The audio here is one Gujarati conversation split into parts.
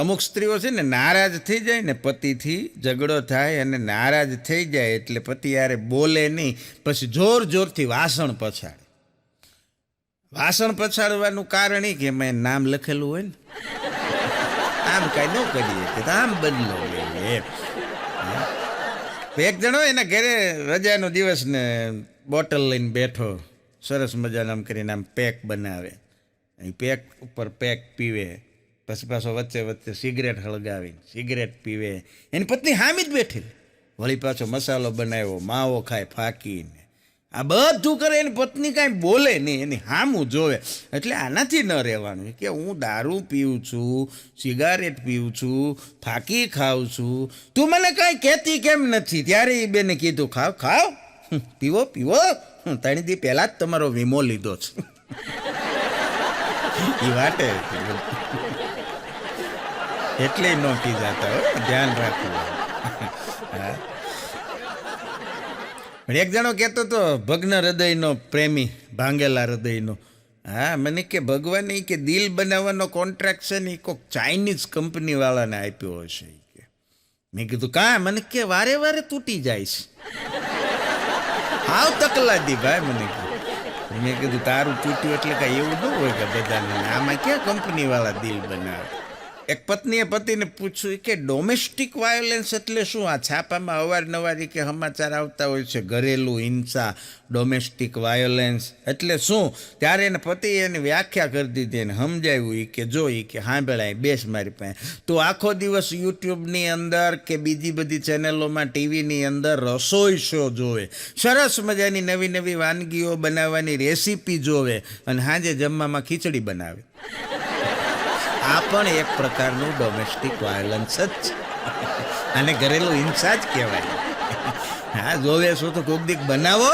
અમુક સ્ત્રીઓ છે ને નારાજ થઈ જાય ને પતિથી ઝઘડો થાય અને નારાજ થઈ જાય એટલે પતિ યારે બોલે નહીં, પછી જોર જોરથી વાસણ પછાડે. વાસણ પછાડવાનું કારણ એ કે એમાં નામ લખેલું હોય ને. આમ કાંઈ ન કરીએ કે આમ બદલો એક જણો એના ઘરે રજાનો દિવસ ને બોટલ લઈને બેઠો, સરસ મજાનામ કરીને આમ પેક બનાવે. પેક ઉપર પેક પીવે. પછી પાછો વચ્ચે વચ્ચે સિગરેટ હળગાવીને, સિગરેટ પીવે. એની પત્ની હામી જ બેઠી. વળી પાછો મસાલો બનાવ્યો, માવો ખાય, ફાકીને. આ બધું કરે, એની પત્ની કાંઈ બોલે નહીં, એની હામું જોવે. એટલે આનાથી ન રહેવાનું. કે હું દારૂ પીઉં છું, સિગારેટ પીઉં છું, ફાકી ખાઉં છું. તું મને કાંઈ કહેતી કેમ નથી? ત્યારે એ બેને કીધું, ખાવ ખાવ. પીવો પીવો. ત્રણ દી પહેલાં જ તમારો વીમો લીધો છે. એ વાટે. એટલે નોટી જતા, હો. ધ્યાન રાખવું. પણ એક જણો કહેતો તો, ભગ્ન હૃદયનો પ્રેમી, ભાંગેલા હૃદયનો. હા, મને કે, ભગવાને કે દિલ બનાવવાનો કોન્ટ્રાક્ટ છે ને એ કોઈક ચાઇનીઝ કંપનીવાળાને આપ્યો હશે કે. મેં કીધું, કા? મને કે, વારે વારે તૂટી જાય છે. હાવ તકલાદી ભાઈ, મને કીધું મેં કીધું, તારું તૂટ્યું એટલે કાંઈ એવું ન હોય કે બધાને. આમાં ક્યાં કંપનીવાળા દિલ બનાવે? એક પત્નીએ પતિને પૂછ્યું કે ડોમેસ્ટિક વાયોલન્સ એટલે શું? આ છાપામાં અવારનવાર કે સમાચાર આવતા હોય છે, ઘરેલું હિંસા ડોમેસ્ટિક વાયોલન્સ એટલે શું? ત્યારે એને પતિએ એની વ્યાખ્યા કરી દીધી એને સમજાવ્યું એ કે, જો એ કે સાંભળાય બેસ મારી પાસે. તો આખો દિવસ યુટ્યુબની અંદર કે બીજી બધી ચેનલોમાં ટીવીની અંદર રસોઈ શો જોવે. સરસ મજાની નવી નવી વાનગીઓ બનાવવાની રેસીપી જોવે અને સાંજે જમવામાં ખીચડી બનાવે. આ પણ એક પ્રકારનું ડોમેસ્ટિક વાયોલન્સ જ છે. અને ઘરેલું હિંસા જ કહેવાય. હા, જોવે શું તો કોક દીક બનાવો.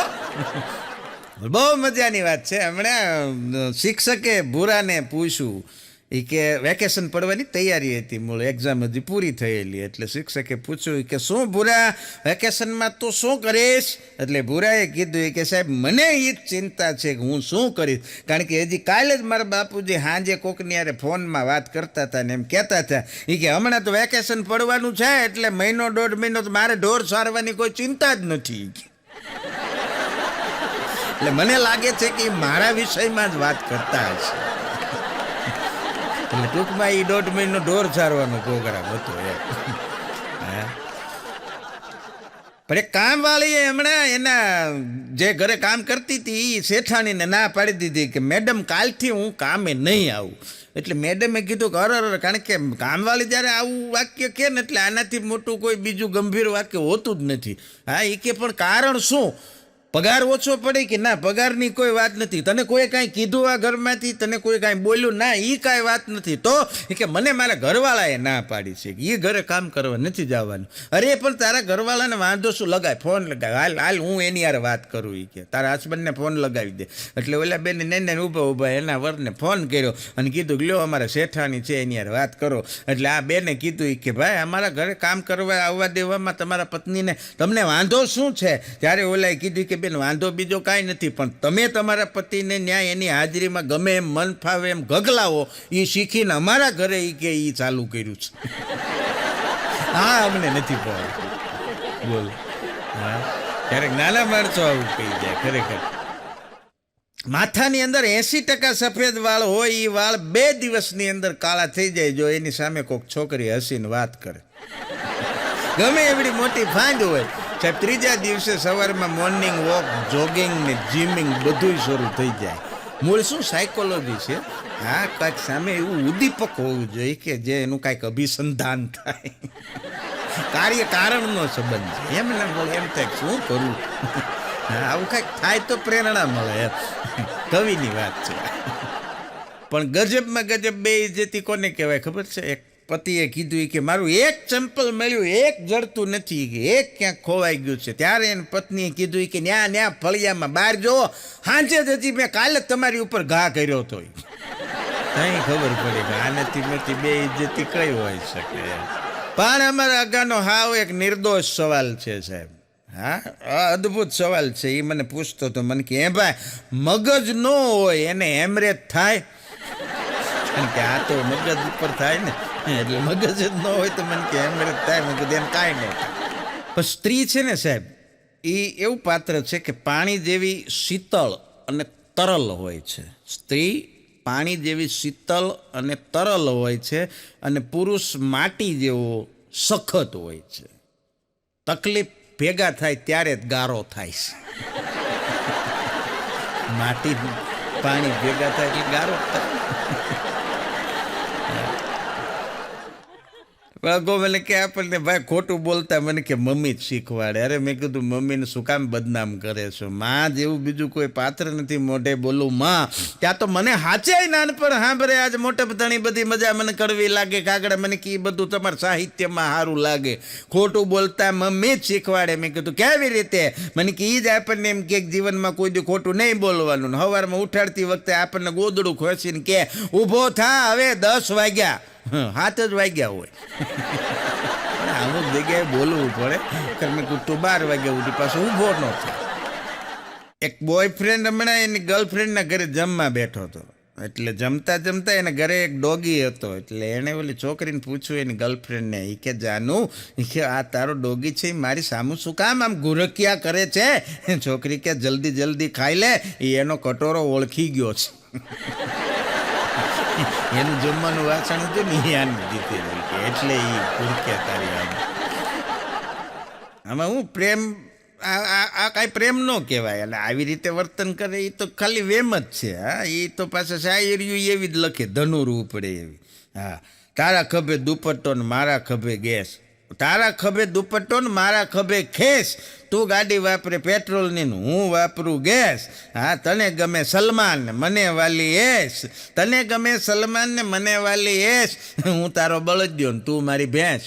બહુ મજાની વાત છે. હમણાં શિક્ષકે ભૂરાને પૂછ્યું એ કે વેકેશન પડવાની તૈયારી હતી, મૂળ એક્ઝામ હજી પૂરી થયેલી. એટલે શિક્ષકે પૂછ્યું કે શું ભૂરા વેકેશનમાં તું શું કરીશ? એટલે ભૂરાએ કીધું કે સાહેબ, મને એ જ ચિંતા છે કે હું શું કરીશ? કારણ કે હજી કાલે જ મારા બાપુજી હાંજે કોકની યારે ફોનમાં વાત કરતા હતા ને એમ કહેતા હતા. એ કે હમણાં તો વેકેશન પડવાનું છે, એટલે મહિનો, દોઢ મહિનો તો મારે ઢોર સારવાની કોઈ ચિંતા જ નથી. એટલે મને લાગે છે કે મારા વિષયમાં જ વાત કરતા હશે. એટલે ટૂંકમાં એ દોઢ મહિનો ઢોર ચારવાનો પ્રોગ્રામ હતો એમ. પણ એક કામવાળીએ હમણાં એના જે ઘરે કામ કરતી હતી એ શેઠાણીને ના પાડી દીધી કે, મેડમ, કાલથી હું કામે નહીં આવું. એટલે મેડમે કીધું કે, અરે અરે કારણ કે કામવાળી જ્યારે આવું વાક્ય કે ને, એટલે આનાથી મોટું કોઈ બીજું ગંભીર વાક્ય હોતું જ નથી. હા એ કે, પણ કારણ શું? પગાર ઓછો પડે કે ના, પગારની કોઈ વાત નથી. તને કોઈ કાંઈ કીધું આ ઘરમાંથી? તને કોઈ કાંઈ બોલ્યું? ના એ કાંઈ વાત નથી. તો કે મને મારા ઘરવાળાએ ના પાડી છે એ ઘરે કામ કરવા નથી જવાનું. અરે, પણ તારા ઘરવાળાને વાંધો શું? લગાય, ફોન લગાય. હાલ હાલ, હું એની યાર વાત કરું એ કે. તારા હસબન્ડને ફોન લગાવી દે. એટલે ઓલા બેન ને ને ઊભા ઊભા એના વરને ફોન કર્યો અને કીધું લ્યો, અમારા શેઠાણી છે, એની યાર વાત કરો. એટલે આ બેને કીધું એ કે, ભાઈ, અમારા ઘરે કામ કરવા આવવા દેવામાં તમારા પત્નીને તમને વાંધો શું છે? ત્યારે ઓલાએ કીધું કે બેન, વાંધો બીજો કાંઈ નથી, પણ તમે તમારા પતિને ન્યાય એની હાજરીમાં ગમે એમ મન ફાવે એમ ગગલાવો એ શીખીને અમારા ઘરે એ કે એ ચાલુ કર્યું છે. હા, અમને નથી ભાવતું. બોલો. હા, ક્યારેક નાના માણસો આવું કહી જાય, ખરેખર. માથાની અંદર એંસી ટકા સફેદ વાળ હોય એ વાળ બે દિવસની અંદર કાળા થઈ જાય, જો એની સામે કોઈક છોકરી હસીને વાત કરે. ગમે એવડી મોટી ફાંદ હોય સાહેબ, ત્રીજા દિવસે સવારમાં મોર્નિંગ વોક જોગિંગ ને જીમિંગ બધું શરૂ થઈ જાય. મૂળ શું સાયકોલોજી છે? હા, કાંઈક સામે એવું ઉદ્દીપક હોવું જોઈએ કે જે એનું કાંઈક અભિસંધાન થાય. કાર્ય કારણનો સંબંધ છે. એમ ને એમ થાય શું કરવું હા, આવું કાંઈક થાય તો પ્રેરણા મળે એમ. કવિની વાત છે. પણ ગજબમાં ગજબ બે ઇજ્જતી કોને કહેવાય ખબર છે? એક પતિએ કીધું કે મારું એક ચંપલ મળ્યું, એક જડતું નથી કે, એક ક્યાંક ખોવાઈ ગયું છે. ત્યારે એને પત્નીએ કીધું કે ન્યા ન્યા, ફળિયામાં બહાર જો હાંજે જ હજી મેં કાલે તમારી ઉપર ઘા કર્યો હતો. કઈ ખબર પડી કે આનાથી મોટી બે ઇજ્જતી કઈ હોઈ શકે પણ અમારા અગાનો હાવ એક નિર્દોષ સવાલ છે સાહેબ. હા અદ્ભુત સવાલ છે. એ મને પૂછતો તો મને કે એ ભાઈ, મગજ ન હોય, એને હેમરેજ થાય? કારણ કે આ તો મગજ ઉપર થાય ને. એટલે મગજ જ ન હોય તો મને કે હેમરેજ થાય મેં કીધું એમ કાંઈ નહીં પણ સ્ત્રી છે ને સાહેબ એ એવું પાત્ર છે કે પાણી જેવી શીતળ અને તરલ હોય છે સ્ત્રી પાણી જેવી શીતળ અને તરલ હોય છે અને પુરુષ માટી જેવો સખત હોય છે તકલીફ ભેગા થાય ત્યારે જ ગારો થાય છે માટી પાણી ભેગા થાય એટલે ગારો થાય વાગો મને કે આપણને ભાઈ ખોટું બોલતા મને કે મમ્મી જ શીખવાડે. અરે મેં કીધું, મમ્મીને શું કામ બદનામ કરે છો? માં જેવું બીજું કોઈ પાત્ર નથી. મોઢે બોલું, માં, ત્યાં તો મને હાચે નાનપણ સાંભળે. આજ મોટે બધાની બધી મજા મને કરવી લાગે. કાગડા મને કે બધું તમારા સાહિત્યમાં સારું લાગે. ખોટું બોલતા મમ્મી જ શીખવાડે. મેં કીધું, કેવી રીતે? મને કે એ જ આપણને એમ કે જીવનમાં કોઈ દી ખોટું નહીં બોલવાનું. સવારમાં ઉઠાડતી વખતે આપણને ગોદડું ખોસીને કે, ઊભો થા હવે દસ વાગ્યા. હાથ જ વાગ્યા હોય. પણ અમુક જગ્યાએ બોલવું પડે. કારણ કીધું, તું બાર વાગ્યા સુધી પાછો ઊભો ન થાય એક બોયફ્રેન્ડ હમણાં એની ગર્લફ્રેન્ડના ઘરે જમવા બેઠો હતો. એટલે જમતા જમતા એના ઘરે એક ડોગી હતો. એટલે એણે ઓલી છોકરીને પૂછ્યું એની ગર્લફ્રેન્ડને એ કે જાનું એ કે આ તારો ડોગી છે મારી સામું શું કામ આમ ગુરકિયા કરે છે? છોકરી કે, જલ્દી જલ્દી ખાઈ લે. એ એનો કટોરો ઓળખી ગયો છે. એનું જમવાનું વાસણ હતું ને એ આને કે એટલે એ ગુરક્યા તારી આમ આમાં હું પ્રેમ, આ કાંઈ પ્રેમ ન કહેવાય. એટલે આવી રીતે વર્તન કરે એ તો ખાલી વેમ જ છે, હા. એ તો પાછા શાયરીઓ એવી જ લખે, ધનુર ઉપડે એવી. હા. તારા ખભે દુપટ્ટો ને મારા ખભે ગેસ. તારા ખભે દુપટ્ટો ને મારા ખભે ખેસ. તું ગાડી વાપરે પેટ્રોલની હું વાપરું ગેસ. હા, તને ગમે સલમાન ને મને વાલી એસ. તને ગમે સલમાન ને મને વાલી એસ. હું તારો બળદ્યો ને તું મારી ભેંસ.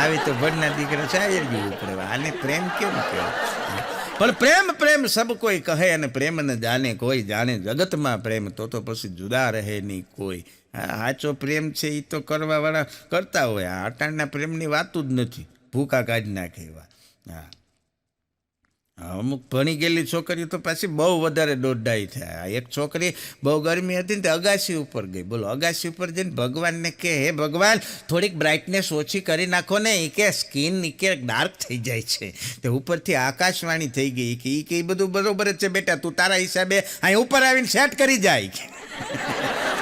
આવી તો ભડના દીકરા શાયર બી ઉપડે. આને પ્રેમ કેમ કહેવાય? પણ પ્રેમ પ્રેમ સબ કોઈ કહે અને પ્રેમને જાણે કોઈ. જાણે જગતમાં પ્રેમ, તો તો પછી જુદા રહે નહીં કોઈ. સાચો પ્રેમ છે એ તો કરવાવાળા કરતા હોય. આ અટાણના પ્રેમની વાતું જ નથી. ભૂકા કાઢી નાખે એવા. હા. અમુક ભણી ગયેલી છોકરીઓ તો પાછી બહુ વધારે દોડાઈ થાય. એક છોકરી બહુ ગરમી હતી ને તે અગાસી ઉપર ગઈ. બોલો અગાસી ઉપર જઈને ભગવાનને કે, હે ભગવાન, થોડીક બ્રાઇટનેસ ઓછી કરી નાખો ને એ કે સ્કિન એ કે ડાર્ક થઈ જાય છે. તે ઉપરથી આકાશવાણી થઈ ગઈ. કે એ કે એ બધું બરોબર જ છે બેટા. તું તારા હિસાબે અહીં ઉપર આવીને સેટ કરી જાય.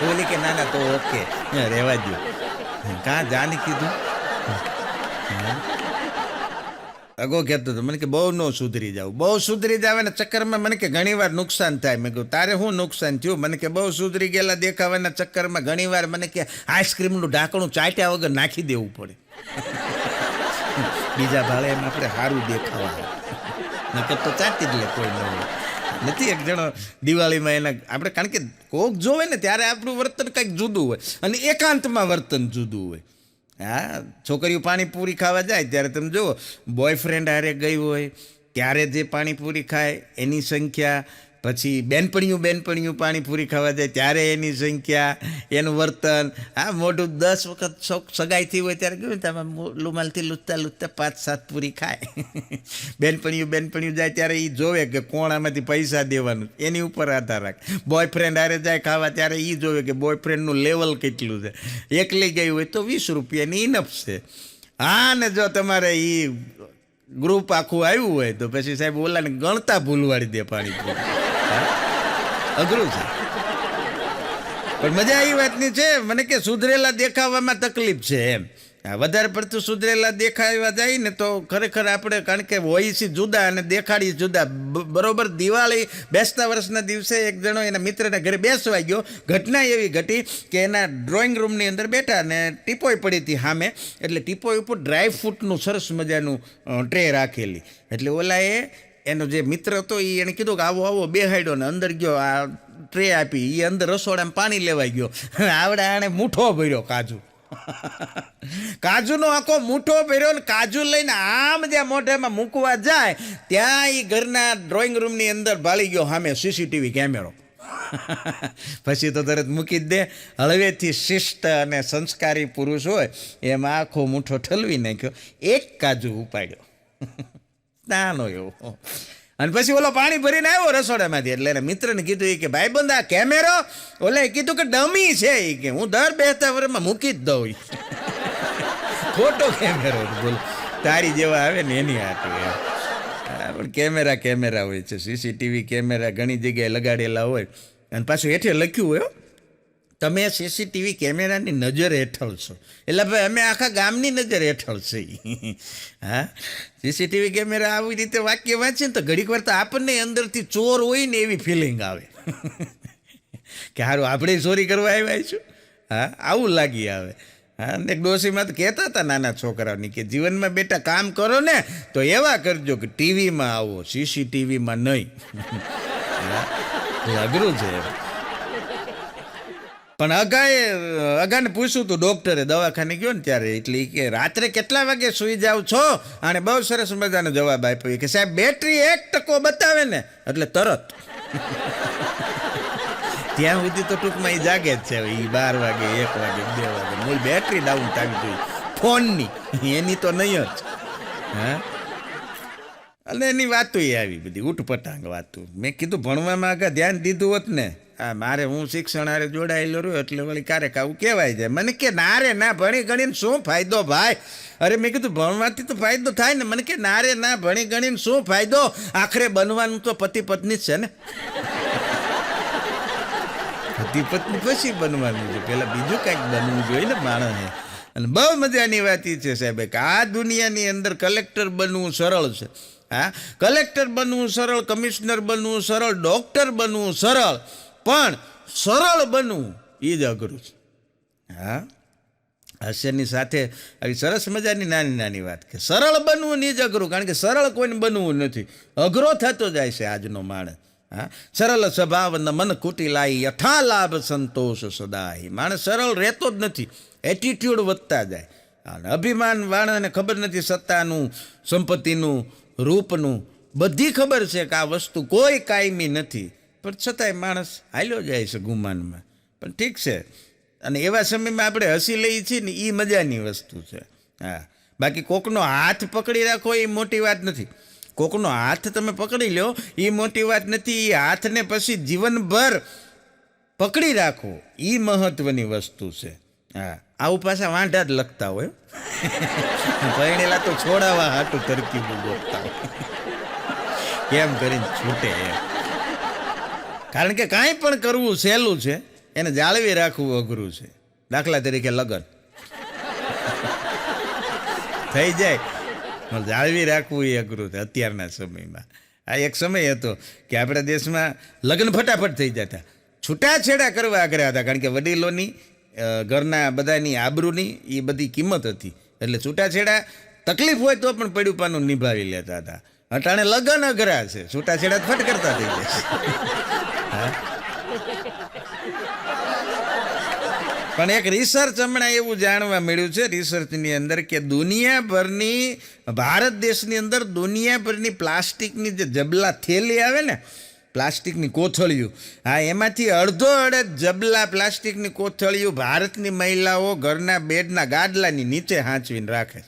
બોલી કે ના ના, તો ઓકે. રહેવા દો કાં જાને કીધું? અગો કહેતો હતો, મને કે બહુ ન સુધરી જાવ બહુ સુધરી જવાના ચક્કરમાં મને કે ઘણીવાર નુકસાન થાય. મેં કહ્યું તારે શું નુકસાન થયું? મને કે, બહુ સુધરી ગયેલા દેખાવાના ચક્કરમાં ઘણીવાર મને કે આઈસ્ક્રીમનું ઢાંકણું ચાટ્યા વગર નાખી દેવું પડે. બીજા ભાડે એમ આપણે સારું દેખાવા નકર તો ચાટી જ લે કોઈ ન હોય. નથી એક જણો દિવાળીમાં એના આપણે કારણ કે કોક જોવે ને ત્યારે આપણું વર્તન કંઈક જુદું હોય. અને એકાંતમાં વર્તન જુદું હોય. હા, છોકરીઓ પાણીપુરી ખાવા જાય ત્યારે તમે જુઓ બોયફ્રેન્ડ હારે ગઈ હોય, ત્યારે જે પાણીપુરી ખાય, એની સંખ્યા પછી બેનપણીયું બેનપણીયું પાણીપુરી ખાવા જાય, ત્યારે એની સંખ્યા, એનું વર્તન. આ મોઢું દસ વખત શોખ સગાઈથી હોય ત્યારે કેવું તમે લુમાલથી લૂંટતા લૂંટતા પાંચ સાત પૂરી ખાય. બેનપણીયું બેનપણીયું જાય ત્યારે એ જોવે કે કોણ આમાંથી પૈસા દેવાનું. એની ઉપર આધાર રાખે. બોયફ્રેન્ડ હારે જાય ખાવા ત્યારે એ જોવે કે બોયફ્રેન્ડનું લેવલ કેટલું છે. એકલી ગઈ હોય તો વીસ રૂપિયાની ઇનફ છે. હા ને જો તમારે એ ગ્રુપ આખું આવ્યું હોય તો પછી સાહેબ ઓલાને ગણતા ભૂલવાડી દે પાણી અઘરું છે. પણ મજા એ વાતની છે. મને કે સુધરેલા દેખાવામાં તકલીફ છે એમ. વધારે પડતું સુધરેલા દેખાવા જાય ને તો ખરેખર આપણે, કારણ કે હોય જુદા અને દેખાડી જુદા. બરોબર, દિવાળી બેસતા વર્ષના દિવસે એક જણો એના મિત્રના ઘરે બેસવા ગયો. ઘટના એવી ઘટી કે એના ડ્રોઈંગ રૂમની અંદર બેઠા ને ટીપોય પડી હતી સામે એટલે ટીપોય ઉપર ડ્રાય ફ્રૂટનું સરસ મજાનું ટ્રે રાખેલી. એટલે ઓલાએ એનો જે મિત્ર હતો એ એણે કીધું કે આવો આવો, બેહાડ્યો ને અંદર ગયો. આ ટ્રે આપી. એ અંદર રસોડામાં પાણી લેવાઈ ગયો. આવડે આણે મૂઠો ભર્યો કાજુ. કાજુનો આખો મૂઠો ભર્યો ને કાજુ લઈને આમ જ્યાં મોઢામાં મૂકવા જાય, ત્યાં એ ઘરના ડ્રોઈંગ રૂમની અંદર ભાળી ગયો સામે સીસીટીવી કેમેરો પછી તો તરત મૂકી જ દે. હળવેથી શિષ્ટ અને સંસ્કારી પુરુષ હોય, એમાં આખો મૂઠો ઠલવી નાખ્યો. એક કાજુ ઉપાડ્યો. નાનો એવો. અને પછી ઓલો પાણી ભરીને આવ્યો રસોડામાંથી. એટલે એને મિત્રને કીધું એ કે, ભાઈ બંધ આ કેમેરો. ઓલે કીધું કે, ડમી છે એ કે, હું દર બેસતા વર્ષમાં મૂકી જ દઉં. ખોટો કેમેરો બોલ. તારી જેવા આવે ને એની એમ. પણ કેમેરા કેમેરા હોય છે. સીસીટીવી કેમેરા ઘણી જગ્યાએ લગાડેલા હોય. અને પાછું હેઠે લખ્યું હોય તમે સીસીટીવી કેમેરાની નજર હેઠળ છો. એટલે ભાઈ અમે આખા ગામની નજર હેઠળ છે હા? સીસીટીવી કેમેરા આવી રીતે વાક્ય વાંચે ને તો ઘડીક વાર તો આપણને અંદરથી ચોર હોય ને એવી ફિલિંગ આવે. કે સારું આપણે ચોરી કરવા આવ્યા છું હા, આવું લાગી આવે. હા, ને ડોશીમાં તો કહેતા હતા નાના છોકરાઓની કે જીવનમાં બેટા કામ કરો ને તો એવા કરજો કે ટીવીમાં આવો, સીસીટીવીમાં નહીં. અઘરું છે. પણ અગાએ, અગાને પૂછ્યું તું ડૉક્ટરે દવાખાને ગયો ને ત્યારે, એટલે કે, રાત્રે કેટલા વાગે સૂઈ જાવ છો? અને બહુ સરસ મજાનો જવાબ આપ્યો. કે, સાહેબ, બેટરી એક ટકો બતાવે ને. એટલે તરત. ત્યાં સુધી તો ટૂંકમાં એ જાગે જ છે. એ બાર વાગે, એક વાગે, બે વાગે. મૂળ બેટરી ડાઉન થવી ફોનની. એની તો નહીં જ. હા? અને એની વાતો આવી બધી ઉઠપટાંગ વાતો. મેં કીધું, ભણવામાં આગળ ધ્યાન દીધું હોત ને આ મારે હું શિક્ષણ હારે જોડાયેલો રહ્યો એટલે વળી ક્યારેક આવું કહેવાય જાય મને કે ના રે, ના ભણી ગણીને શું ફાયદો ભાઈ? અરે મેં કીધું ભણવાથી તો ફાયદો થાય ને. મને કે ના રે, ના ભણી ગણીને શું ફાયદો? આખરે બનવાનું તો પતિ પત્ની જ છે ને. પતિ પત્ની પછી બનવાનું છે. પેલા બીજું કંઈક બનવું જોઈએ ને માણસને અને બહુ મજાની વાત એ છે સાહેબ. કે આ દુનિયાની અંદર કલેક્ટર બનવું સરળ છે. હા? કલેક્ટર બનવું સરળ, કમિશનર બનવું સરળ, ડૉક્ટર બનવું સરળ. પણ સરળ બનવું એ જ અઘરું છે. હા? હાસ્યની સાથે આવી સરસ મજાની નાની નાની વાત કે સરળ બનવું નહીં જ અઘરું, કારણ કે સરળ કોઈને બનવું નથી. અઘરો થતો જાય છે આજનો માણસ. હા? સરળ સ્વભાવ ન મન કુટિલાઈ યથા લાભ સંતોષ સદાય. માણસ સરળ રહેતો જ નથી એટીટ્યુડ વધતા જાય. અને અભિમાન વાણને ખબર નથી સત્તાનું, સંપત્તિનું, રૂપનું. બધી ખબર છે કે આ વસ્તુ કોઈ કાયમી નથી. પણ છતાંય માણસ હાલ્યો જાય છે ગુમાનમાં. પણ ઠીક છે. અને એવા સમયમાં આપણે હસી લઈએ છીએ ને એ મજાની વસ્તુ છે. હા. બાકી કોકનો હાથ પકડી રાખો એ મોટી વાત નથી. કોકનો હાથ તમે પકડી લો એ મોટી વાત નથી. એ હાથને પછી જીવનભર પકડી રાખો. એ મહત્વની વસ્તુ છે. હા. આવું પાછા વાંઢા જ લખતા હોય. પરણેલા તો છોડાવા હાટું તરકીબું હોય. કેમ કરીને છૂટે એમ. કારણ કે કાંઈ પણ કરવું સહેલું છે, એને જાળવી રાખવું અઘરું છે. દાખલા તરીકે લગ્ન. થઈ જાય. જાળવી રાખવું એ અઘરું છે અત્યારના સમયમાં. આ એક સમય હતો કે આપણા દેશમાં લગ્ન ફટાફટ થઈ જતા. છૂટાછેડા કરવા આગ્રહ હતા, કારણ કે વડીલોની ઘરના બધાની આબરૂની એ બધી કિંમત હતી. એટલે છૂટાછેડા તકલીફ હોય તો પણ પડ્યું પાનું નિભાવી લેતા હતા. અટાણે લગ્ન અઘરા છે. છૂટાછેડા ફટ કરતા થઈ જશે પણ એક રિસર્ચ હમણાં એવું જાણવા મળ્યું છે રિસર્ચની અંદર કે દુનિયાભરની, ભારત દેશની અંદર દુનિયાભરની પ્લાસ્ટિકની જે જબલા થેલી આવે ને, પ્લાસ્ટિકની કોથળીઓ, હા, એમાંથી અડધો અડધ જબલા પ્લાસ્ટિકની કોથળીઓ ભારતની મહિલાઓ ઘરના બેડના ગાદલાની નીચે હાંચવીને રાખે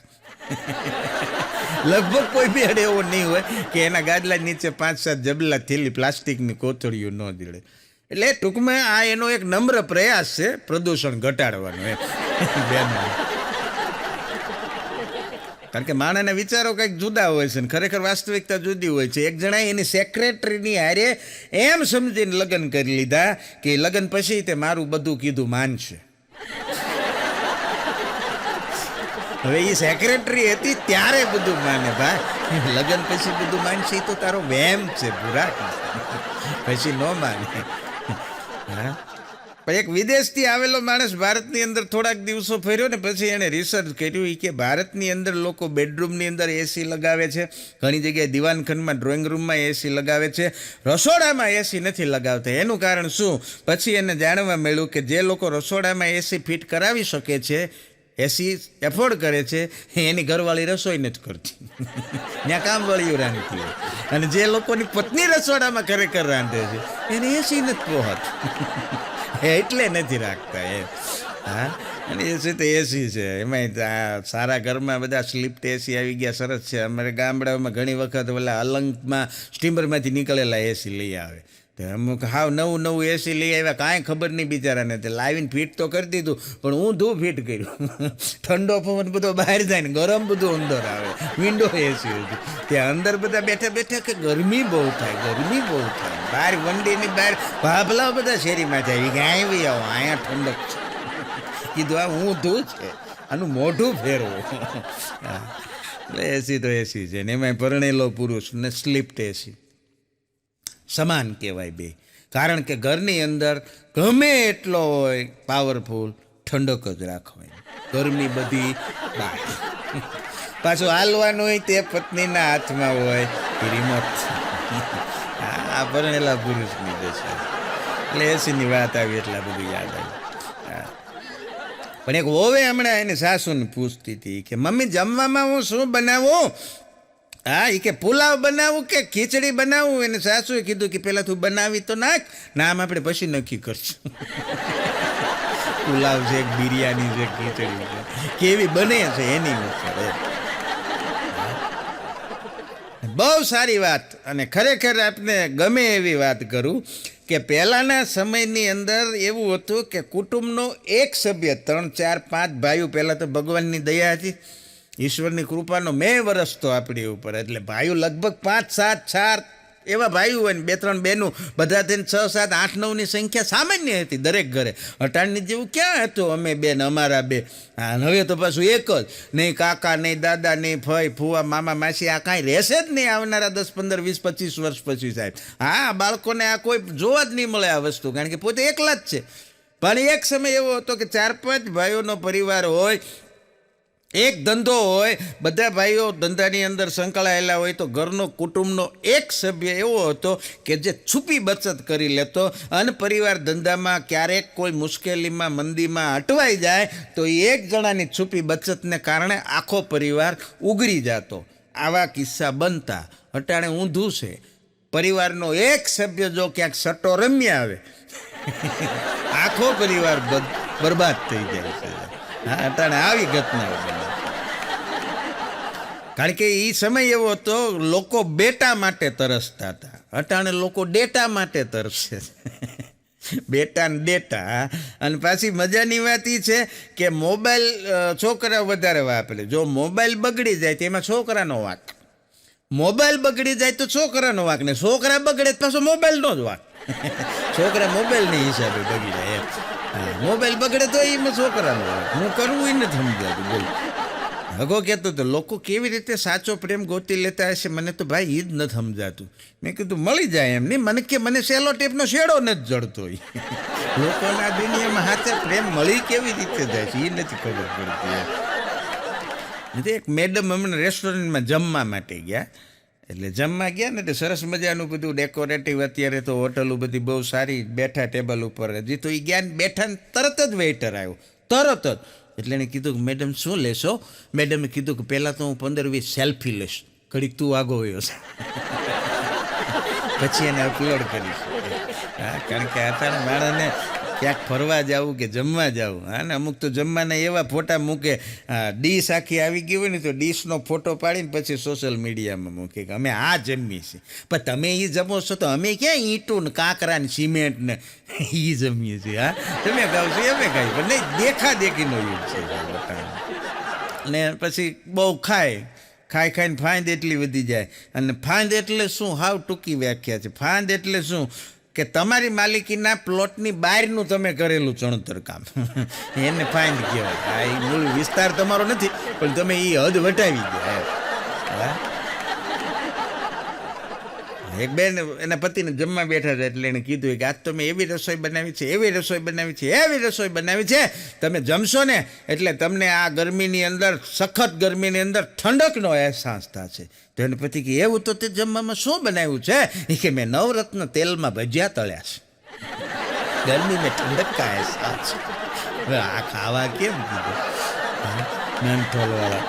લગભગ કોઈ બી અડે એવો નહીં હોય કે એના ગાદલા નીચે પાંચ, સાત જબલા થેલી પ્લાસ્ટિકની કોથળીઓ ન જડે એટલે ટૂંકમાં આ એનો એક નમ્ર પ્રયાસ છે પ્રદૂષણ ઘટાડવાનો એમ. કારણ કે માણસના વિચારો કંઈક જુદા હોય છે ને ખરેખર વાસ્તવિકતા જુદી હોય છે. એક જણાએ એની સેક્રેટરીની હારે એમ સમજીને લગ્ન કરી લીધા કે લગ્ન પછી તે મારું બધું કીધું માનશે. હવે એ સેક્રેટરી હતી ત્યારે બધું માને, ભાઈ. લગ્ન પછી બધું માનશે તો તારો વેમ છે પૂરા પછી ન માને. હા. પણ એક વિદેશથી આવેલો માણસ ભારતની અંદર થોડાક દિવસો ફર્યો ને પછી એણે રિસર્ચ કર્યું કે ભારતની અંદર લોકો બેડરૂમની અંદર એસી લગાવે છે. ઘણી જગ્યાએ દિવાનખંડમાં ડ્રોઈંગ રૂમમાં એસી લગાવે છે. રસોડામાં એસી નથી લગાવતા. એનું કારણ શું? પછી એને જાણવા મળ્યું કે જે લોકો રસોડામાં એસી ફિટ કરાવી શકે છે એસી એફોર્ડ કરે છે, એની ઘરવાળી રસોઈ નથી કરતી. ત્યાં કામવાળીઓ રાંધતી હોય અને જે લોકોની પત્ની રસોડામાં ખરેખર રાંધે છે, એને એસી નથી પહોંચ એટલે નથી રાખતા એમ. હા? અને એસી તો એસી છે. એમાંય આ સારા ઘરમાં બધા સ્લીપ એસી આવી ગયા, સરસ છે. અમારે ગામડાઓમાં ઘણી વખત ઓલા અલંગમાં સ્ટીમરમાંથી નીકળેલા એસી લઈ આવે. તો અમુક હાવ નવું નવું એસી લઈ આવ્યા, કાંઈ ખબર નહીં બિચારાને. તે લાવીને ફિટ તો કરી દીધું, પણ હું ધૂ ફિટ કર્યું. ઠંડો પવન બધો બહાર જાય ને ગરમ બધું અંદર આવે. વિન્ડો એસી હતું ત્યાં અંદર બધા બેઠા બેઠા કે ગરમી બહુ થાય, ગરમી બહુ થાય. બહાર વંડીની બહાર ભાભલા બધા શેરીમાં જાય. કે આવી આવો અહીંયા ઠંડક છે. કીધું, આ હું ધૂ છે, આનું મોઢું ફેરવું. એટલે એસી તો એસી છે ને, એમાંય પરણેલો પુરુષ ને સ્લીપ્ટ એસી સમાન કહેવાય બે. કારણ કે ઘરની અંદર ગમે એટલો હોય પાવરફુલ ઠંડક જ રાખવાય ગરમી બધી પાછું હાલવાનું હોય તે પત્નીના હાથમાં હોય રિમોટ આ પરણેલા પુરુષની છે. એટલે એસીની વાત આવી, એટલા બધું યાદ આવ્યું હા. પણ એક ઓવે હમણાં એને સાસુને પૂછતી હતી કે, મમ્મી, જમવામાં હું શું બનાવું? હા એ કે પુલાવ બનાવું કે ખીચડી બનાવું? એને સાસુએ કીધું કે પહેલાં તું બનાવી તો નાખ નામ આપણે પછી નક્કી કરશું. પુલાવ છે, બિરયાની છે, ખીચડી છે. કેવી બને છે એની બહુ સારી વાત. અને ખરેખર આપને ગમે એવી વાત કરું કે પહેલાંના સમયની અંદર એવું હતું કે કુટુંબનો એક સભ્ય, ત્રણ, ચાર, પાંચ ભાઈઓ, પહેલાં તો ભગવાનની દયા હતી. ઈશ્વરની કૃપાનો મેં વરસતો આપણી ઉપર. એટલે ભાઈઓ લગભગ પાંચ, સાત, ચાર એવા ભાઈઓ હોય ને, બે, ત્રણ બેનું બધા થઈને છ, સાત, આઠ, નવની સંખ્યા સામાન્ય હતી દરેક ઘરે. અટાણની જેવું ક્યાં હતું અમે બેન, અમારા બે? હા હવે તો પાછું એક જ. નહીં કાકા, નહીં દાદા, નહીં ફઈ ફુવા મામા, માસી, આ કાંઈ રહેશે જ નહીં આવનારા દસ, પંદર, વીસ, પચીસ વર્ષ પછી સાહેબ. હા, બાળકોને આ કોઈ જોવા જ નહીં મળે આ વસ્તુ, કારણ કે પોતે એકલા જ છે. પણ એક સમય એવો હતો કે ચાર, પાંચ ભાઈઓનો પરિવાર હોય એક ધંધો હોય, બધા ભાઈઓ ધંધાની અંદર સંકળાયેલા હોય તો ઘરનો કુટુંબનો એક સભ્ય એવો હતો કે જે છુપી બચત કરી લેતો અને પરિવાર ધંધામાં ક્યારેક કોઈ મુશ્કેલીમાં, મંદીમાં અટવાઈ જાય તો એક જણાની છુપી બચતને કારણે આખો પરિવાર ઉગરી જતો. આવા કિસ્સા બનતા અટાણે ઊંધું છે. પરિવારનો એક સભ્ય જો ક્યાંક સટ્ટો રમ્યા આવે, આખો પરિવાર બરબાદ થઈ જાય છે. હા, અટાણે આવી ઘટનાઓ બને. કારણ કે એ સમય એવો હતો, લોકો બેટા માટે તરસતા હતા. અટાણે લોકો ડેટા માટે તરસે. બેટા ને ડેટા. અને પાછી મજાની વાત એ છે કે મોબાઈલ છોકરા વધારે વાપરે. જો મોબાઈલ બગડી જાય તો એમાં છોકરાનો વાંક. મોબાઈલ બગડી જાય તો છોકરાનો વાંક ને છોકરા બગડે પાછો મોબાઈલનો જ વાંક. છોકરા મોબાઈલની હિસાબે બગડી જાય મોબાઈલ બગડે તો એમાં છોકરાનો વાંક. હું કરવું એ નથી સમજાતું બોલ. હગો કહેતો તો લોકો કેવી રીતે સાચો પ્રેમ ગોતી લેતા હશે? મને તો ભાઈ એ જ નથી સમજાતું. મેં કીધું, મળી જાય એમ નહીં, મને કે મને સેલો ટેપનો શેડો નથી જડતો. લોકોના દુનિયામાં હાથે પ્રેમ મળી કેવી રીતે જાય છે એ નથી ખબર પડતી. એક મેડમ હમણાં રેસ્ટોરન્ટમાં જમવા માટે ગયા. એટલે જમવા ગયા ને તો સરસ મજાનું બધું ડેકોરેટિવ અત્યારે તો હોટલો બધી બહુ સારી બેઠા ટેબલ ઉપર. હજી તો એ ગયા બેઠા ને તરત જ વેઇટર આવ્યો. તરત જ. એટલે એણે કીધું કે, મેડમ, શું લેશો? મેડમે કીધું કે, પહેલાં તો હું પંદર વીસ સેલ્ફી લઈશ. ઘડીક તું આગો હોયો છે. પછી એને અપલોડ કરીશ. હા, કારણ કે અત્યારે માણસને ક્યાંક ફરવા જવું કે જમવા જવું? હા ને, અમુક તો જમવાના એવા ફોટા મૂકે ડીશ આખી આવી ગઈ હોય ને તો ડીશનો ફોટો પાડીને પછી સોશિયલ મીડિયામાં મૂકે કે અમે આ જમીએ છીએ. પણ તમે એ જમો છો તો અમે ક્યાં ઈંટું ને કાંકરા ને સિમેન્ટ ને એ જમીએ છીએ, હા? તમે ખાવ છો અમે ખાઈ, પણ નહીં દેખા દેખીનો યુગ છે ને પછી બહુ ખાય, ખાઈ ખાઈને ફાંદ એટલી વધી જાય. અને ફાંદ એટલે શું? હાવ ટૂંકી વ્યાખ્યા છે. ફાંદ એટલે શું? કે તમારી માલિકીના પ્લોટની બહારનું તમે કરેલું ચણતર કામ. એને ફાઇન કહેવાય. આ મૂળ વિસ્તાર તમારો નથી, પણ તમે એ હદ વટાવી ગયા એક બેન એના પતિને જમવા બેઠા હતા એટલે એણે કીધું કે આજ તો મેં એવી રસોઈ બનાવી છે, એવી રસોઈ બનાવી છે, એવી રસોઈ બનાવી છે. તમે જમશો ને એટલે તમને આ ગરમીની અંદર, સખત ગરમીની અંદર ઠંડકનો અહેસાસ થશે. તો એને પતિ કે, એવું તો તે જમવામાં શું બનાવ્યું છે? એ કે, મેં નવરત્ન તેલમાં ભજીયા તળ્યા છે. ગરમી મેં ઠંડક કા અહેસાસ આ ખાવા કેમ કીધું? મેન્થોલવાળા.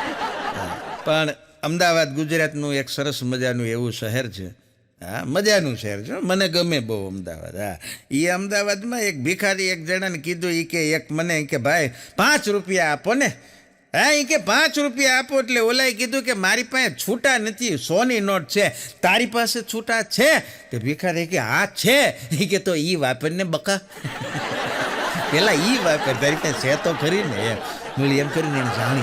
પણ અમદાવાદ ગુજરાતનું એક સરસ મજાનું એવું શહેર છે. હા, મજાનું શહેર છે. મને ગમે બહુ અમદાવાદ, હા. એ અમદાવાદમાં એક ભિખારી એક જણાને કીધું એ કે એક મને કે, ભાઈ, પાંચ રૂપિયા આપો ને. હા એ કે, પાંચ રૂપિયા આપો. એટલે ઓલાએ કીધું કે, મારી પાસે છૂટા નથી, સોની નોટ છે. તારી પાસે છૂટા છે? તે ભિખારી કે, હા, છે. એ કે, તો એ વાપરને બકા. પેલા એ વાપર, તારી પાસે છે તો ખરી ને, એમ. એમ કરીને એને જાણી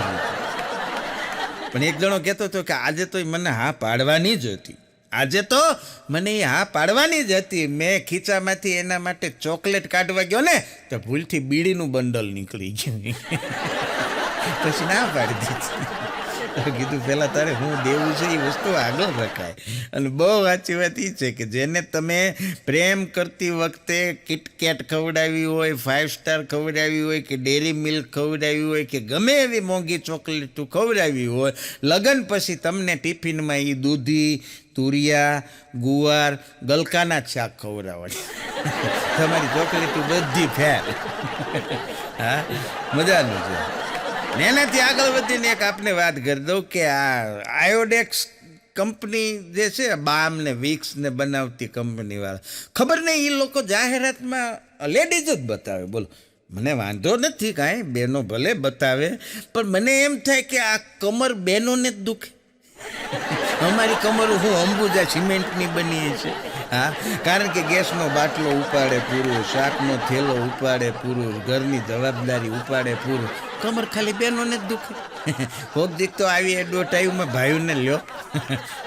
પણ એક જણો કહેતો હતો કે, આજે તો મને હા પાડવાની જ હતી. આજે તો મને હા પાડવાની જ હતી. મેં ખીચામાંથી એના માટે ચોકલેટ કાઢવા ગયો ને, તો ભૂલથી બીડીનું બંડલ નીકળી ગયું. પછી ના પાડી દીધી. કીધું પહેલાં તારે હું દેવું છે એ વસ્તુ આગળ રખાય. અને બહુ સાચી વાત એ છે કે જેને તમે પ્રેમ કરતી વખતે કિટકેટ ખવડાવી હોય ફાઇવ સ્ટાર ખવડાવી હોય કે ડેરી મિલ્ક ખવડાવી હોય કે ગમે એવી મોંઘી ચોકલેટું ખવડાવી હોય, લગ્ન પછી તમને ટિફિનમાં એ દૂધી, તુરિયા, ગુવાર, ગલકાના શાક ખવડાવવાની. તમારી ચોકલેટું બધી ફેર હા, મજાનું છે. એનાથી આગળ વધીને એક આપને વાત કરી દઉં કે આ આયોડેક્સ કંપની જે છે, બામ ને વિક્સ ને બનાવતી કંપનીવાળા. ખબર નહીં એ લોકો જાહેરાતમાં લેડીઝ જ બતાવે. બોલો, મને વાંધો નથી કાંઈ, બેનો ભલે બતાવે, પણ મને એમ થાય કે આ કમર બેનોને જ દુખે. અમારી કમર હું અંબુજા સિમેન્ટની બની છે. હા, કારણ કે ગેસનો બાટલો ઉપાડે પૂરું શાકનો થેલો ઉપાડે પૂરું ઘરની જવાબદારી ઉપાડે પૂરું કમર ખાલી બેનોને જ દુખે. કોક દીક તો આવી એડવર્ટાઈવમાં ભાઈઓને લ્યો.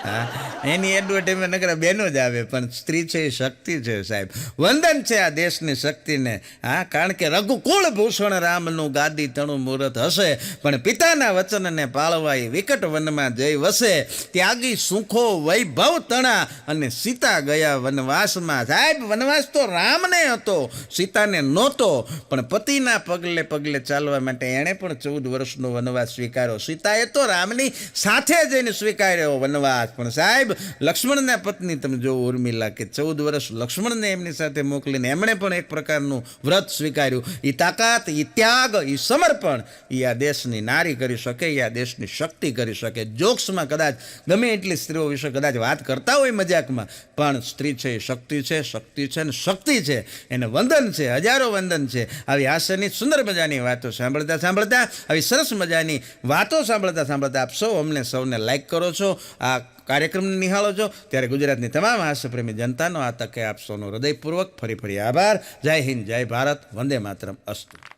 હા, એની એડવર્ટાઈવમાં નકરા બેનો જ આવે, પણ સ્ત્રી છે એ શક્તિ છે સાહેબ. વંદન છે આ દેશની શક્તિને. હા, કારણ કે રઘુકુળ ભૂષણ રામનું ગાદી તણું મુહૂર્ત હશે, પણ પિતાના વચનને પાળવા એ વિકટ વનમાં જઈ વસે. ત્યાગી સુખો વૈભવ તણા અને સીતા ગયા વનવાસમાં. સાહેબ, વનવાસ તો રામને હતો, સીતાને નહોતો, પણ પતિના પગલે પગલે ચાલવા માટે એણે પણ ચૌદ વર્ષનો વનવાસ સ્વીકાર્યો. સીતાએ તો રામની સાથે જઈને સ્વીકાર્યો વનવાસ. પણ સાહેબ, લક્ષ્મણના પત્ની તમે જો ઉર્મિલા, કે ચૌદ વર્ષ લક્ષ્મણને એમની સાથે મોકલીને એમણે પણ એક પ્રકારનું વ્રત સ્વીકાર્યું. એ તાકાત એ ત્યાગ એ સમર્પણ એ આ દેશની નારી કરી શકે એ આ દેશની શક્તિ કરી શકે. જોક્સમાં કદાચ ગમે એટલી સ્ત્રીઓ વિશે કદાચ વાત કરતા હોય મજાકમાં, પણ સ્ત્રી છે એ શક્તિ છે શક્તિ છે ને શક્તિ છે. એને વંદન છે, હજારો વંદન છે. આવી હાસ્યની સુંદર મજાની વાતો સાંભળતા સાંભળતા? આવી સરસ મજાની વાતો સાંભળતા સાંભળતા આપ સૌ અમને સૌને લાઈક કરો છો, આ કાર્યક્રમને નિહાળો છો. ત્યારે ગુજરાતની તમામ હાસ્યપ્રેમી જનતાનો આ તકે આપ સૌનો હૃદયપૂર્વક ફરી ફરી આભાર. જય હિન્દ, જય ભારત, વંદે માતરમ. અસ્તુ.